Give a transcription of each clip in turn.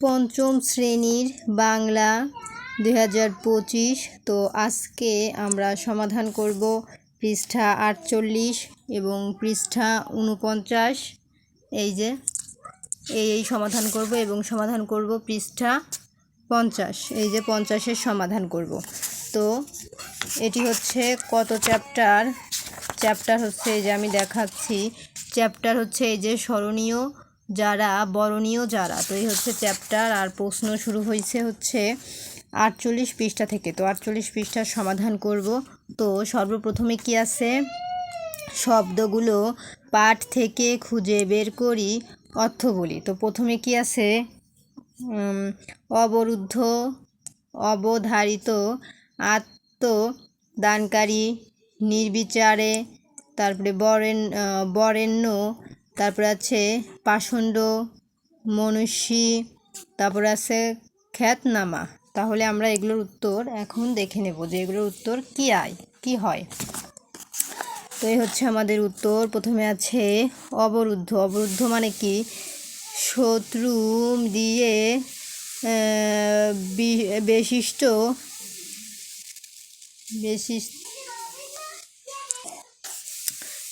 পঞ্চম শ্রেণির বাংলা দুই হাজার পঁচিশ। তো আজকে আমরা সমাধান করব পৃষ্ঠা আটচল্লিশ এবং পৃষ্ঠা উনপঞ্চাশ। এই যে, এই এই সমাধান করব এবং সমাধান করব পৃষ্ঠা পঞ্চাশ। এই যে পঞ্চাশের সমাধান করব। তো এটি হচ্ছে কত চ্যাপ্টার? চ্যাপ্টার হচ্ছে এই যে আমি দেখাচ্ছি। চ্যাপ্টার হচ্ছে এই যে স্মরণীয় যারা, বরণীয় যারা, তো এই হচ্ছে চ্যাপ্টার আর প্রশ্ন শুরু হয়েছে হচ্ছে আটচল্লিশ পৃষ্ঠা থেকে। তো আটচল্লিশ পৃষ্ঠার সমাধান করব। তো সর্বপ্রথমে কি আছে? শব্দগুলো পাঠ থেকে খুঁজে বের করি অর্থ বলি তো প্রথমে কি আছে? অবরুদ্ধ, অবধারিত, আত্মদানকারী, নির্বিচারে, তারপরে বরেন বরেণ্য তারপরে আছে পাষণ্ড মনুষ্যী তারপরে আছে খ্যাতনামা। তাহলে আমরা এগুলোর উত্তর এখন দেখে নেব যে এগুলোর উত্তর কি আয়, কি হয়। তো এই হচ্ছে আমাদের উত্তর। প্রথমে আছে অবরুদ্ধ। অবরুদ্ধ মানে কি? শত্রু দিয়ে বিশিষ্ট বিশিষ্ট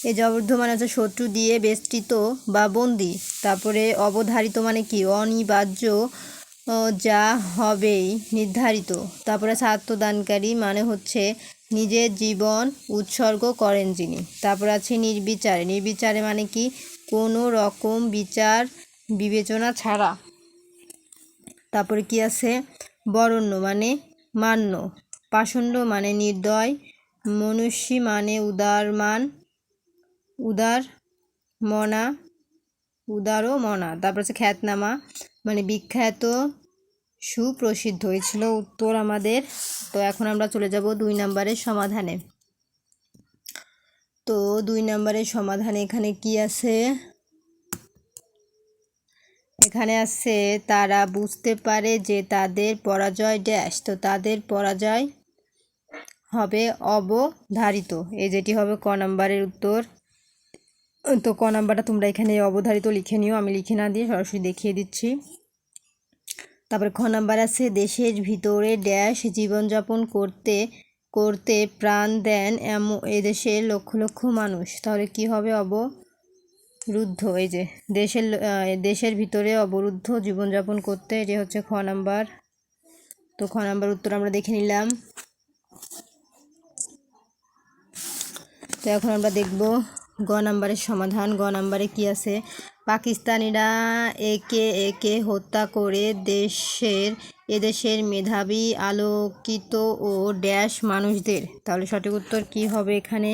এই যে অবরুদ্ধ মানে হচ্ছে শত্রু দিয়ে বেষ্টিত বা বন্দি। তারপরে অবধারিত মানে কি? অনিবার্য যা হবেই, নির্ধারিত। তারপরে আত্মদানকারী মানে হচ্ছে নিজের জীবন উৎসর্গ করেন যিনি। তারপর আছে নির্বিচারে। নির্বিচারে মানে কি? কোনো রকম বিচার, বিবেচনা ছাড়া। তারপরে কি আছে? বরণ্য মানে মান্য। পাষণ্ড মানে নির্দয়। মনুষ্যী মানে উদারমান। উদার মনা, উদারও মনা। তারপর আছে খ্যাতনামা মানে বিখ্যাত, সুপ্রসিদ্ধ। এই ছিল উত্তর আমাদের। তো এখন আমরা চলে যাব দুই নম্বরের সমাধানে। তো দুই নম্বরের সমাধানে এখানে কি আছে? এখানে আছে, তারা বুঝতে পারে যে তাদের পরাজয় ড্যাশ তো তাদের পরাজয় হবে অবধারিত। এই যেটি হবে ক নাম্বারের উত্তর। তো ক নাম্বারটা তোমরা এখানে অবধারিত লিখে নিও, আমি লিখে না দিয়ে সরাসরি দেখিয়ে দিচ্ছি। তারপরে খ নাম্বার আছে, দেশের ভিতরে ড্যাশ জীবনযাপন করতে করতে প্রাণ দেন এমন এদেশের লক্ষ লক্ষ মানুষ। তাহলে কি হবে অব রুদ্ধ এই যে, দেশের দেশের ভিতরে অবরুদ্ধ জীবনযাপন করতে এটি হচ্ছে খ নাম্বার। তো খ নাম্বার উত্তর আমরা দেখে নিলাম। তো এখন আমরা দেখব গ নাম্বারের সমাধান, গ নাম্বারে কি আছে? পাকিস্তানিরা একে একে হত্যা করে দেশের, এদেশের মেধাবী, আলোকিত ও ড্যাশ মানুষদের। তাহলে সঠিক উত্তর কি হবে এখানে?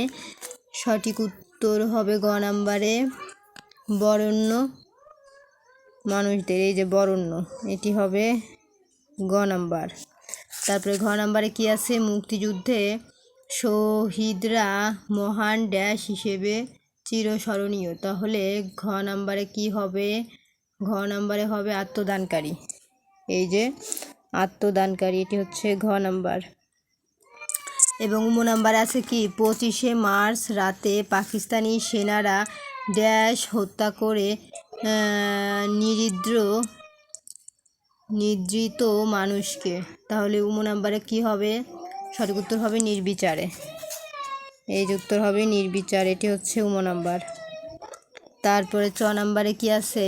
সঠিক উত্তর হবে গ নাম্বারে বরেণ্য মানুষদের। এই যে বরণ্য, এটি হবে গ নাম্বার। তারপরে ঘ নাম্বারে কি আছে? মুক্তিযুদ্ধে শহীদরা মহান ড্যাশ হিসেবে চিরস্মরণীয়। তাহলে ঘ নাম্বারে কি হবে? ঘ নাম্বারে হবে আত্মদানকারী। এই যে, আত্মদানকারী, এটি হচ্ছে ঘ নাম্বার। এবং উম নাম্বার আছে কি? পঁচিশে মার্চ রাতে পাকিস্তানি সেনারা ড্যাশ হত্যা করে নিরিদ্র, নিদ্রিত মানুষকে। তাহলে উম নাম্বারে কি হবে? সঠিক উত্তর হবে নির্বিচারে। এই যে উত্তর হবে নির্বিচার, এটি হচ্ছে উম নাম্বার। তারপরে চ নাম্বারে কি আছে?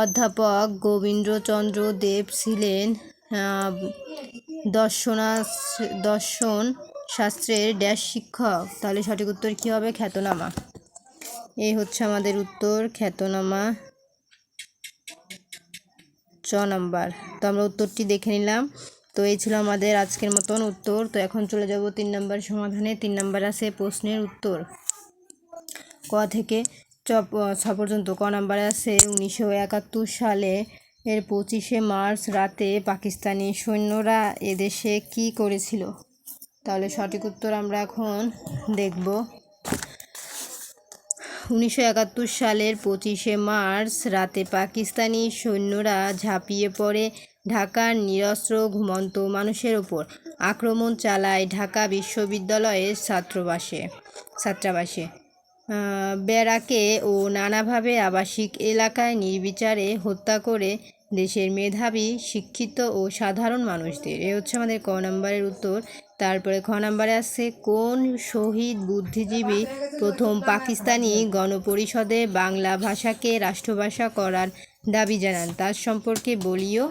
অধ্যাপক গোবিন্দ্রচন্দ্র দেব ছিলেন দর্শনা, দর্শন শাস্ত্রের ড্যাশ শিক্ষক। তাহলে সঠিক উত্তর কি হবে? খ্যাতনামা। এই হচ্ছে আমাদের উত্তর, খ্যাতনামা। চ নাম্বার। তো আমরা উত্তরটি দেখে নিলাম। তো এই ছিল আমাদের আজকের মতন উত্তর। তো এখন চলে যাব তিন নাম্বার সমাধানে। তিন নাম্বার আছে প্রশ্নের উত্তর। ক থেকে চ ছ পর্যন্ত। ক নাম্বারে আছে উনিশশো একাত্তর সালে এর পঁচিশে মার্চ রাতে পাকিস্তানি সৈন্যরা এদেশে কি করেছিল? তাহলে সঠিক উত্তর আমরা এখন দেখব। উনিশশো একাত্তর সালের পঁচিশে মার্চ রাতে পাকিস্তানি সৈন্যরা ঝাঁপিয়ে পড়ে ঢাকার নিরস্ত্র ঘুমন্ত মানুষের ওপর আক্রমণ চালায় ঢাকা বিশ্ববিদ্যালয়ের ছাত্রবাসে, ছাত্রাবাসে। ব্যারাকে ও নানাভাবে আবাসিক এলাকায় নির্বিচারে হত্যা করে দেশের মেধাবী, শিক্ষিত ও সাধারণ মানুষদের। এ হচ্ছে আমাদের ক নম্বরের উত্তর। তারপরে খ নম্বরে আছে, কোন শহীদ বুদ্ধিজীবী প্রথম পাকিস্তানি গণপরিষদে বাংলা ভাষাকে রাষ্ট্রভাষা করার দাবি জানান। তার সম্পর্কে বলিও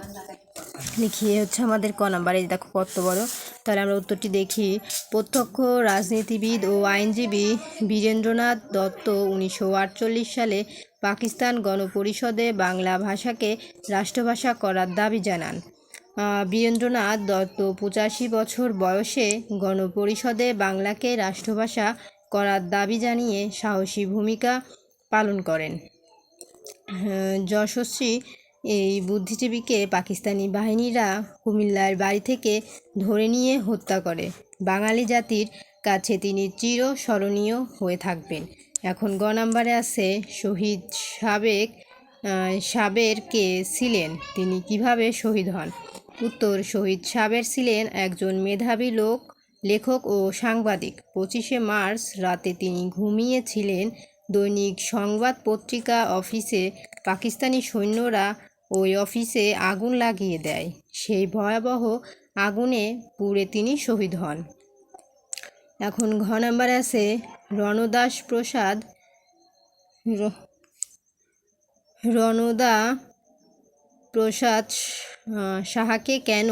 লিখিয়ে হচ্ছে আমাদের ক নাম্বারে। দেখো, কত বড়। তাহলে আমরা উত্তরটি দেখি। প্রত্যক্ষ রাজনীতিবিদ ও আইনজীবী বীরেন্দ্রনাথ দত্ত উনিশশো আটচল্লিশ সালে পাকিস্তান গণপরিষদে বাংলা ভাষাকে রাষ্ট্রভাষা করার দাবি জানান। বীরেন্দ্রনাথ দত্ত পঁচাশি বছর বয়সে গণপরিষদে বাংলাকে রাষ্ট্রভাষা করার দাবি জানিয়ে সাহসী ভূমিকা পালন করেন। যশস্বী এই বুদ্ধিজীবীকে পাকিস্তানি বাহিনীরা কুমিল্লার বাড়ি থেকে ধরে নিয়ে হত্যা করে। বাঙালি জাতির কাছে তিনি চির স্মরণীয় হয়ে থাকবেন। এখন গ নাম্বারে আছে শহীদ সাবেক সাবের কে ছিলেন? তিনি কীভাবে শহীদ হন? উত্তর, শহীদ সাবের ছিলেন একজন মেধাবী লোক, লেখক ও সাংবাদিক। পঁচিশে মার্চ রাতে তিনি ঘুমিয়েছিলেন দৈনিক সংবাদ পত্রিকা অফিসে পাকিস্তানি সৈন্যরা ওই অফিসে আগুন লাগিয়ে দেয়। সেই ভয়াবহ আগুনে পুড়ে তিনি শহীদ হন। এখন ঘ নাম্বার আছে রণদাস প্রসাদ। রণদা প্রসাদ সাহাকে কেন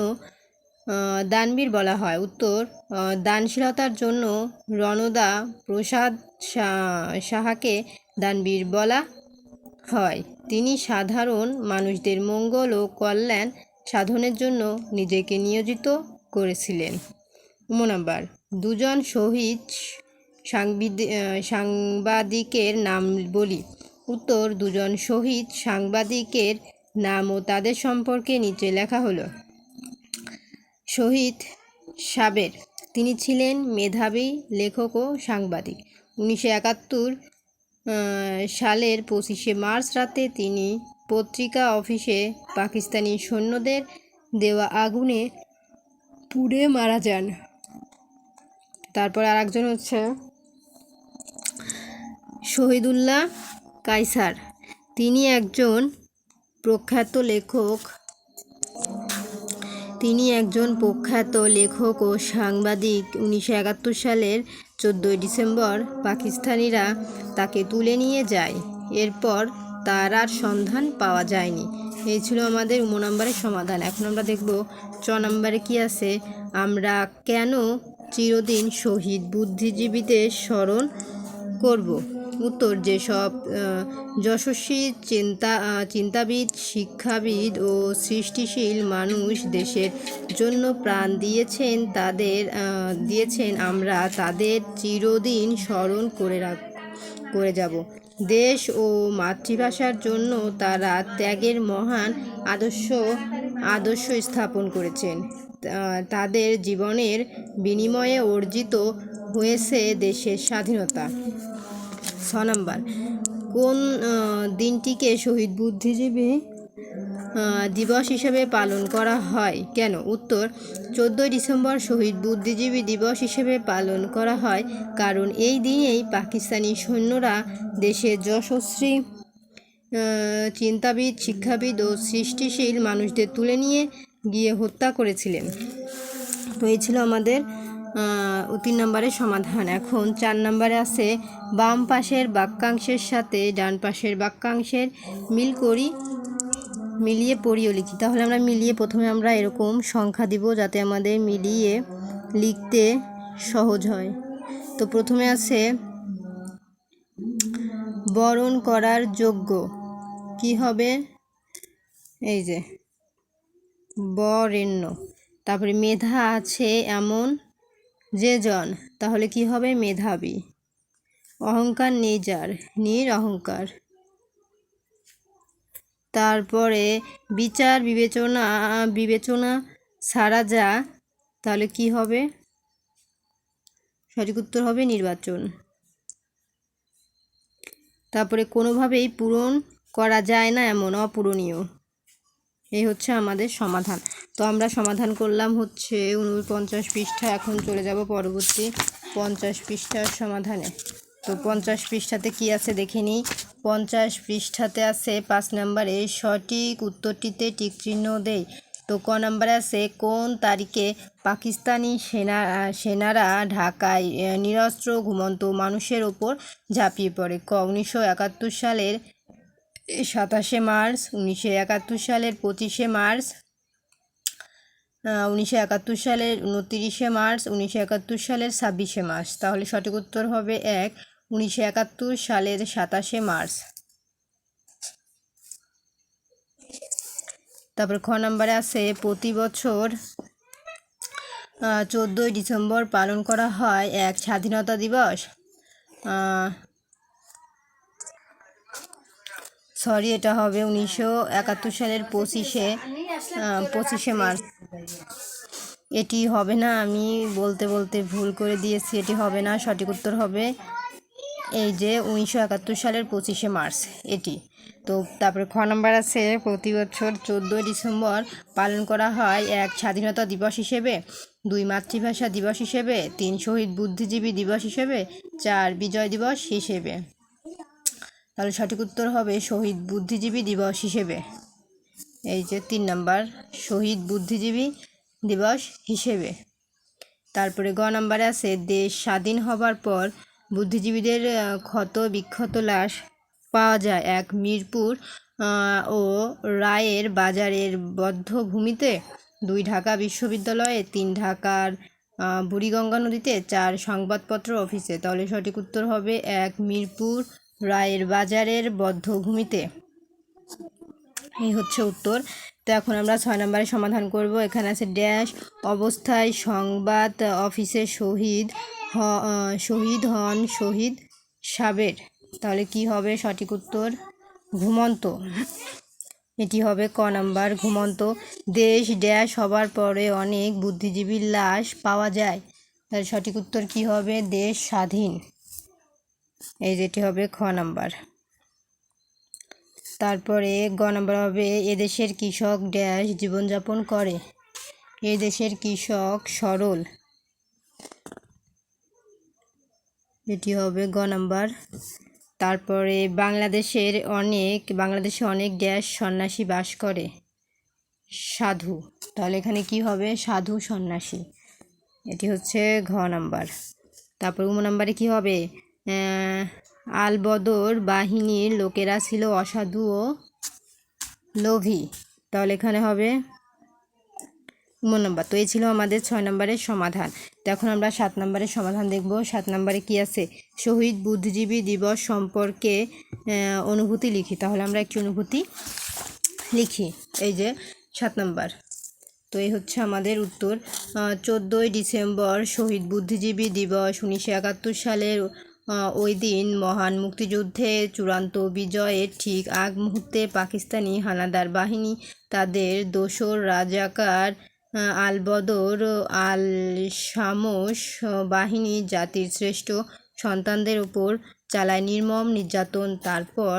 দানবীর বলা হয়। উত্তর দানশীলতার জন্য রণদা প্রসাদ সাহাকে দানবীর বলা হয়। তিনি সাধারণ মানুষদের মঙ্গল ও কল্যাণ সাধনের জন্য নিজেকে নিয়োজিত করেছিলেন। নাম্বার, দুজন শহীদ সাংবিদ- সাংবাদিকের নাম বলি। উত্তর, দুজন শহীদ সাংবাদিকের নাম ও তাদের সম্পর্কে নিচে লেখা হলো শহীদ সাবের। তিনি ছিলেন মেধাবী লেখক ও সাংবাদিক। উনিশশো একাত্তর সালের পঁচিশে মার্চ রাতে তিনি পত্রিকা অফিসে পাকিস্তানি সৈন্যদের দেওয়া আগুনে পুড়ে মারা যান। তারপর আর একজন হচ্ছে শহীদুল্লাহ কাইসার তিনি একজন প্রখ্যাত লেখক তিনি একজন প্রখ্যাত লেখক ও সাংবাদিক। উনিশশো একাত্তর সালের চোদ্দোই ডিসেম্বর পাকিস্তানিরা তাকে তুলে নিয়ে যায়। এরপর তার আর সন্ধান পাওয়া যায়নি। এই ছিল আমাদের উম নম্বরের সমাধান। এখন আমরা দেখব চ নম্বরে কি আছে। আমরা কেন চিরদিন শহীদ বুদ্ধিজীবীদের স্মরণ করব? উত্তর যেসব যশস্বী চিন্তা চিন্তাবিদ, শিক্ষাবিদ ও সৃষ্টিশীল মানুষ দেশের জন্য প্রাণ দিয়েছেন, তাদের দিয়েছেন আমরা, তাদের চিরদিন স্মরণ করে রাখ, করে যাব। দেশ ও মাতৃভাষার জন্য তারা ত্যাগের মহান আদর্শ আদর্শ স্থাপন করেছেন। তাদের জীবনের বিনিময়ে অর্জিত হয়েছে দেশের স্বাধীনতা। ছ নম্বর। কোন দিনটিকে শহীদ বুদ্ধিজীবী দিবস হিসেবে পালন করা হয়? কেন? উত্তর, চোদ্দোই ডিসেম্বর শহীদ বুদ্ধিজীবী দিবস হিসেবে পালন করা হয় কারণ এই দিনেই পাকিস্তানি সৈন্যরা দেশের যশস্বী চিন্তাবিদ, শিক্ষাবিদ ও সৃষ্টিশীল মানুষদের তুলে নিয়ে গিয়ে হত্যা করেছিলেন। তো এই ছিল আমাদের তিন নম্বরের সমাধান। এখন চার নম্বরে আছে, বাম পাশের বাক্যাংশের সাথে ডান পাশের বাক্যাংশের মিল করি, মিলিয়ে পড়িও লিখি। তাহলে আমরা মিলিয়ে প্রথমে আমরা এরকম সংখ্যা দিব যাতে আমাদের মিলিয়ে লিখতে সহজ হয়। তো প্রথমে আছে, বরণ করার যোগ্য কি হবে? এই যে, বরেণ্য। তারপরে মেধা আছে এমন যে জন, তাহলে কি হবে মেধাবী? অহংকার নেই যার নির অহংকার। তারপরে বিচার, বিবেচনা বিবেচনা ছাড়া যা, তাহলে কি হবে? সঠিক উত্তর হবে নির্বাচন। তারপরে কোনোভাবেই পূরণ করা যায় না এমন, অপূরণীয়। এই হচ্ছে আমাদের সমাধান। তো আমরা সমাধান করলাম হচ্ছে উনপঞ্চাশ পৃষ্ঠা, এখন চলে যাব পরবর্তী পঞ্চাশ পৃষ্ঠার সমাধানে। তো পঞ্চাশ পৃষ্ঠাতে কি আছে দেখে নিই। পঞ্চাশ পৃষ্ঠাতে আছে পাঁচ নম্বরে সঠিক উত্তরটিতে টিক চিহ্ন দেই। তো ক নম্বরে আছে, কোন তারিখে পাকিস্তানি সেনা, সেনারা ঢাকায় নিরস্ত্র, ঘুমন্ত মানুষের ওপর ঝাঁপিয়ে পড়ে? ক, উনিশশো একাত্তর সালের সাতাশে মার্চ, উনিশশো একাত্তর সালের পঁচিশে মার্চ উনিশশো একাত্তর সালের উনতিরিশে মার্চ, উনিশশো একাত্তর সালের ছাব্বিশে মার্চ। তাহলে সঠিক উত্তর হবে এক, উনিশশো একাত্তর সালের সাতাশে মার্চ। তারপর খ নম্বরে আছে, প্রতি বছর চোদ্দোই ডিসেম্বর পালন করা হয় এক স্বাধীনতা দিবস। সরি, এটা হবে উনিশশো একাত্তর সালের পঁচিশে পঁচিশে মার্চ। এটি হবে না, আমি বলতে বলতে ভুল করে দিয়েছি, এটি হবে না, সঠিক উত্তর হবে এই যে উনিশশো একাত্তর সালের পঁচিশে মার্চ এটি। তো তারপরে খ নম্বর আছে, প্রতি বছর চোদ্দোই ডিসেম্বর পালন করা হয় এক স্বাধীনতা দিবস হিসেবে, দুই মাতৃভাষা দিবস হিসেবে, তিন শহীদ বুদ্ধিজীবী দিবস হিসেবে, চার বিজয় দিবস হিসেবে। তাহলে সঠিক উত্তর হবে শহীদ বুদ্ধিজীবী দিবস হিসেবে। এই যে তিন নাম্বার, শহীদ বুদ্ধিজীবী দিবস হিসেবে। তারপরে গ নাম্বারে আছে, দেশ স্বাধীন হবার পর বুদ্ধিজীবীদের ক্ষত বিক্ষত লাশ পাওয়া যায় এক মিরপুর ও রায়ের বাজারের বদ্ধভূমিতে। দুই ঢাকা বিশ্ববিদ্যালয়ে, তিন ঢাকার বুড়িগঙ্গা নদীতে চার সংবাদপত্র অফিসে। তাহলে সঠিক উত্তর হবে এক মিরপুর রায়ের বাজারের বদ্ধভূমিতে। এই হচ্ছে উত্তর। তো এখন আমরা ছয় নম্বরে সমাধান করব। এখানে আছে ড্যাশ, অবস্থায় সংবাদ অফিসে শহীদ হ- শহীদ হন শহীদ সাবের। তাহলে কি হবে? সঠিক উত্তর, ঘুমন্ত। এটি হবে ক নাম্বার, ঘুমন্ত। দেশ ড্যাশ হবার পরে অনেক বুদ্ধিজীবীর লাশ পাওয়া যায়। তাহলে সঠিক উত্তর কি হবে? দেশ স্বাধীন। এই যেটি হবে খ নাম্বার। তারপরে গ নাম্বার হবে এদেশের কৃষক ড্যাশ জীবনযাপন করে। এদেশের কৃষক সরল। এটি হবে গ নাম্বার। তারপরে বাংলাদেশের অনেক, বাংলাদেশে অনেক ড্যাশ সন্ন্যাসী বাস করে। সাধু। তাহলে এখানে কি হবে? সাধু সন্ন্যাসী। এটি হচ্ছে ঘ নাম্বার। তারপর উম নাম্বারে কি হবে? আলবদর বাহিনীর লোকেরা ছিল অসাধু ও লোভী। তাহলে এখানে হবে উম নম্বর। তো এই ছিল আমাদের ছয় নম্বরের সমাধান। তো এখন আমরা সাত নম্বরের সমাধান দেখব। সাত নম্বরে কি আছে? শহীদ বুদ্ধিজীবী দিবস সম্পর্কে অনুভূতি লিখি। তাহলে আমরা একটি অনুভূতি লিখি। এই যে সাত নম্বর। তো এই হচ্ছে আমাদের উত্তর। চোদ্দোই ডিসেম্বর শহীদ বুদ্ধিজীবী দিবস উনিশশো একাত্তর সালের ওই দিন মহান মুক্তিযুদ্ধে চূড়ান্ত বিজয়ের ঠিক আগ মুহূর্তে পাকিস্তানি হানাদার বাহিনী তাদের দোসর রাজাকার আহ, আলবদর আল শামস বাহিনী জাতির শ্রেষ্ঠ সন্তানদের উপর চালায় নির্মম নির্যাতন। তারপর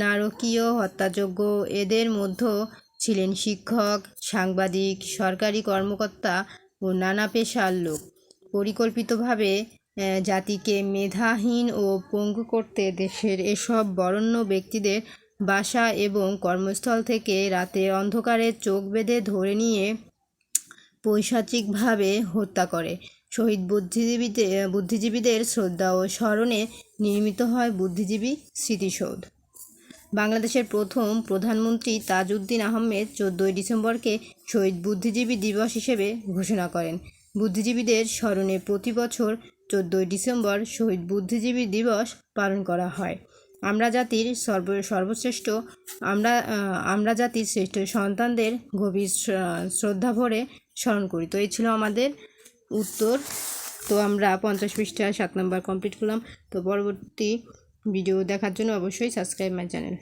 নারকীয় হত্যাযোগ্য এদের মধ্যে ছিলেন শিক্ষক সাংবাদিক সরকারি কর্মকর্তা ও নানা পেশার লোক। পরিকল্পিতভাবে জাতিকে মেধাহীন ও পঙ্গু করতে দেশের এসব বরেণ্য ব্যক্তিদের বাসা এবং কর্মস্থল থেকে রাতে অন্ধকারে চোখ বেঁধে ধরে নিয়ে পৈশাচিকভাবে হত্যা করে। শহীদ বুদ্ধিজীবীদের বুদ্ধিজীবীদের শ্রদ্ধা ও স্মরণে নির্মিত হয় বুদ্ধিজীবী স্মৃতিসৌধ। বাংলাদেশের প্রথম প্রধানমন্ত্রী তাজউদ্দিন আহমেদ চোদ্দোই ডিসেম্বরকে শহীদ বুদ্ধিজীবী দিবস হিসেবে ঘোষণা করেন। বুদ্ধিজীবীদের স্মরণে প্রতি বছর চোদ্দোই ডিসেম্বর শহীদ বুদ্ধিজীবী দিবস পালন করা হয়। আমরা জাতির সর্ব, সর্বশ্রেষ্ঠ, আমরা আমরা জাতির শ্রেষ্ঠ সন্তানদের গভীর শ্রদ্ধা ভরে স্মরণ করি। তো এই ছিল আমাদের উত্তর। তো আমরা পঞ্চাশ পৃষ্ঠা সাত নম্বর কমপ্লিট করলাম। তো পরবর্তী ভিডিও দেখার জন্য অবশ্যই সাবস্ক্রাইব মাই চ্যানেল